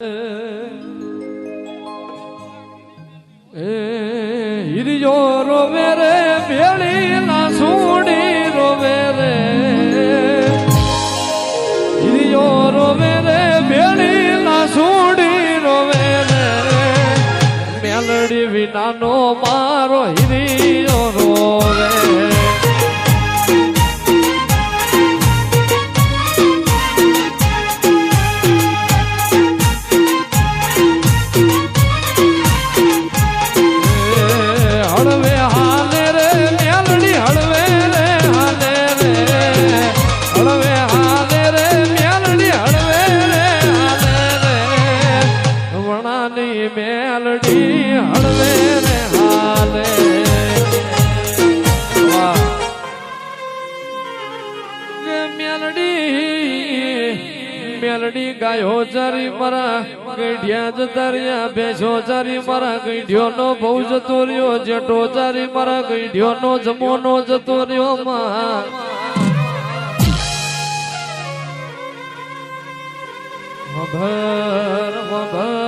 એ હિરિયો રોવે રે ભેળી ના સુડી રોવે રે. હિરિયો રોવે રે ભેળી ના સુડી રોવે રે. મેલડી વિનાનો મારો હિરિયો વણાની મેલડી હળવે રે, હાલે. મેલડી મેલડી ગાયો ચારી મરા ગઈઢિયા જ રહ્યા ભેંસો ચારી મરા ગઈઢિયો નો બહુ જતો રહ્યો જેઠો ચારી મરા ગઈઢિયો નો જમો નો જતો રહ્યો માં ભર વભર.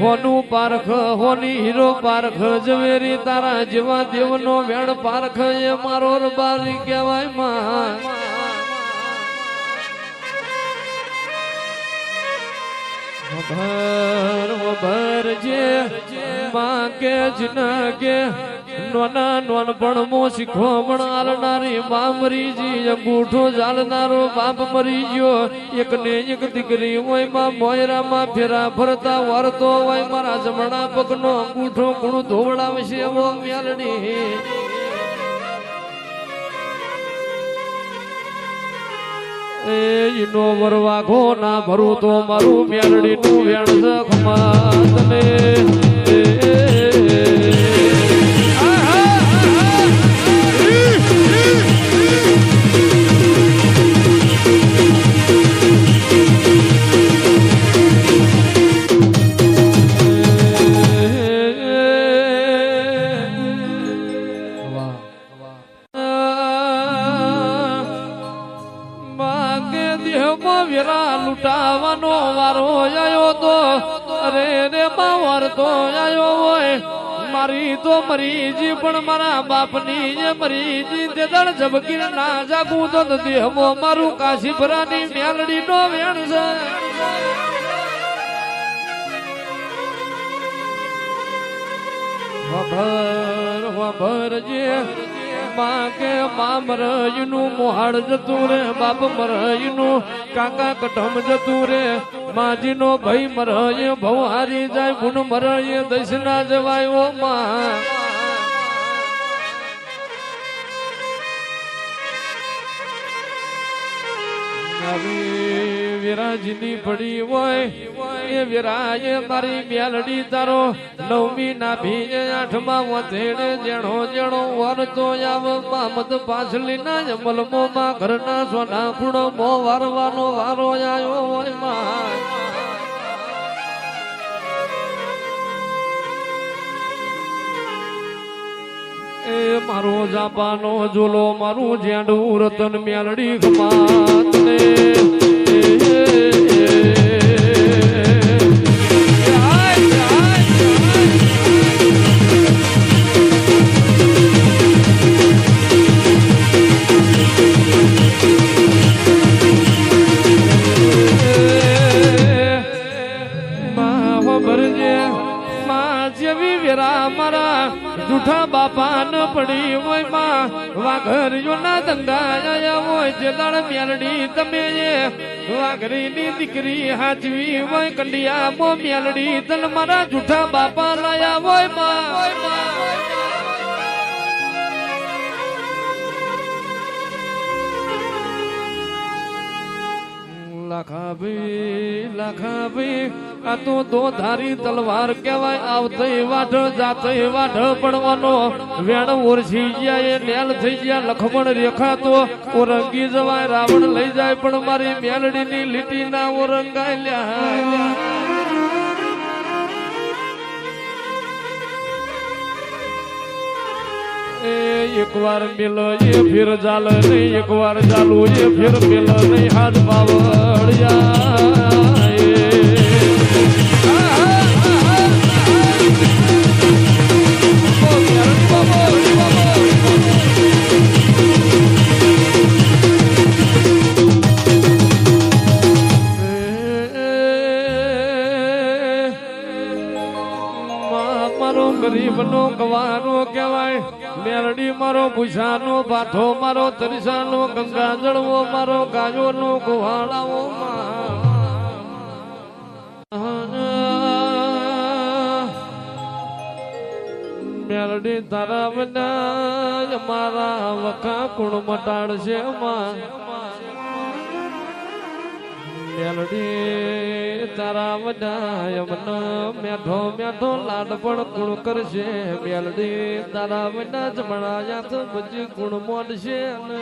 હોનું પારખ, હોની હીરો પારખ જવેરી તારા જેવા દેવનો વેણ પારખ, એ મારો રબારી કહેવાયમાં. ભર ભર જે માં કે જના કે નોના નોનપણ મો શીખો પણ આલનારી મા મરી અંગૂઠો ચાલનારો બાપ મરી ગયો. એક ને એક દીકરી હોયમાં મોયરા માં ફેરા ફરતા વરતો હોય. મારા જમણા પગનો અંગૂઠો ગુણ ધોવડાવશે એવો મેલડી એ ઈનો વરવાઘો ના ભરું તો મારું મેલડી નું વેણ સખમાં ને વેરા લૂંટાવાનો વારો આવ્યો તો. અરે રે માવર તો આવ્યો હોય. મારી તો મરીજી, પણ મારા બાપની જે મરીજી. તે દળ ના જાગું તો દેહમાં મારું કાશીભરાની મેલડી નો વેણ છે. વભર વભર જે માં કે મા મરયનું મોહાડ જતું રે, બાપ મરયનું કાકા કઠમ જતું રે. માજીનો ભાઈ મરય ભવ હારી જાય ગુણ મરય દશના જવાય, ઓ માં. વિરાજની પડી હોય એ વિરાય મારી મેલડી તારો નવમી ના ભીજ આઠમા વથેડે જેણો જેણો વરતો આવ, મામદ પાછલી ના જમલ મો માં ઘરના સોના ખૂણો મો વારવાનો વારો આયો હોયમાં એ મારો જાપાનો ઝોલો, મારું જેંડું રતન મેલડી ખમાત ને બાપા પડી હોયમાં વાઘરિયોના ધંધા આયા હોય જે દાળ મેલડી તમે એ. વાઘરીની દીકરી હાજવી હોય કંડિયા મો મેલડી, તન મારા જૂઠા બાપા લાયા હોયમાં. લાખા ભાઈ લાખા ભાઈ આ તો ધારી તલવાર કહેવાય આવતી વાઢ જાતી વાઢ પડવાનો. વેણ ઓરસી ગયા, એ નેલ થઈ ગયા, લખમણ રેખા તો ઓરંગી જવાય, રાવણ લઈ જાય, પણ મારી મેલડીની લીટી ના ઓરંગાય લ્યા. એક વાર મિલો, એ ફિર જાલ નહીં એક વાર ચાલુ એ ફિર મિલો નહીં, હાથ બાવળિયા. કહેવાય? મેરડી મારો ભૂષાનો, ભાથો મારો, તરીસાનો ગંગા જળવો મારો ગાયો નો ગોવાળાવો મેરડી તારા વિના મારા વખા કુણ મટાડશે માં મેલડી, તારા વડાય મન મેઠો મેઠો ગુણ કરશે. મેલડી, તારા વડા તો બજી ગુણ મોડશે ને.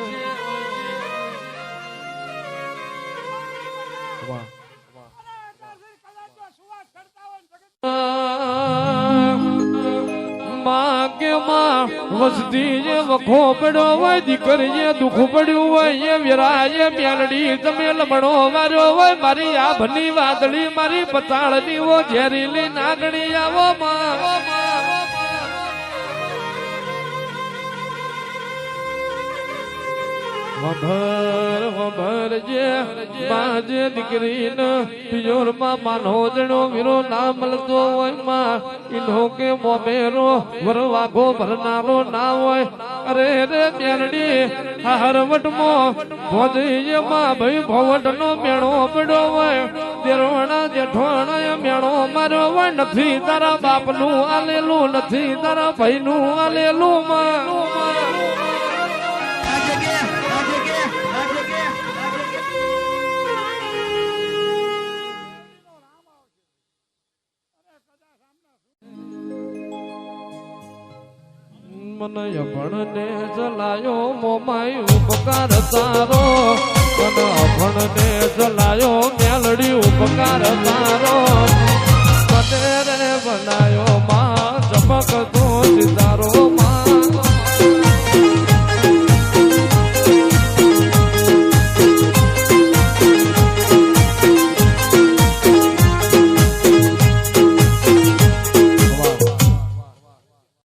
કે માં વસતી વખો પડ્યો હોય દીકરીએ દુઃખ પડ્યું હોય, એ વિરાય મેલડી તમે લમણો માર્યો હોય, મારી આ ભની વાદળી, મારી પતાળની ઓ ઝેરીલી નાગણી આવો માં વભર વભર જે બાજે દીકરીને ના હોયમાં કે મોમેરો વરવાગો ભરનારો ના હોય. અરે રે ભોજયમાં ભાઈ ભવટ નો પડ્યો હોય. દેરવણા જેઠવાણા મેણો મારો હોય. નથી તારા બાપનું આલેલું, નથી તારા ભાઈનું આલેલું માં. મને અભણને જલાયો મોમાય ઉપકાર તારો. મને અભણને જલાયો મેલડી ઉપકાર તારો. પટેરે બનાયો માં ચમક સીતા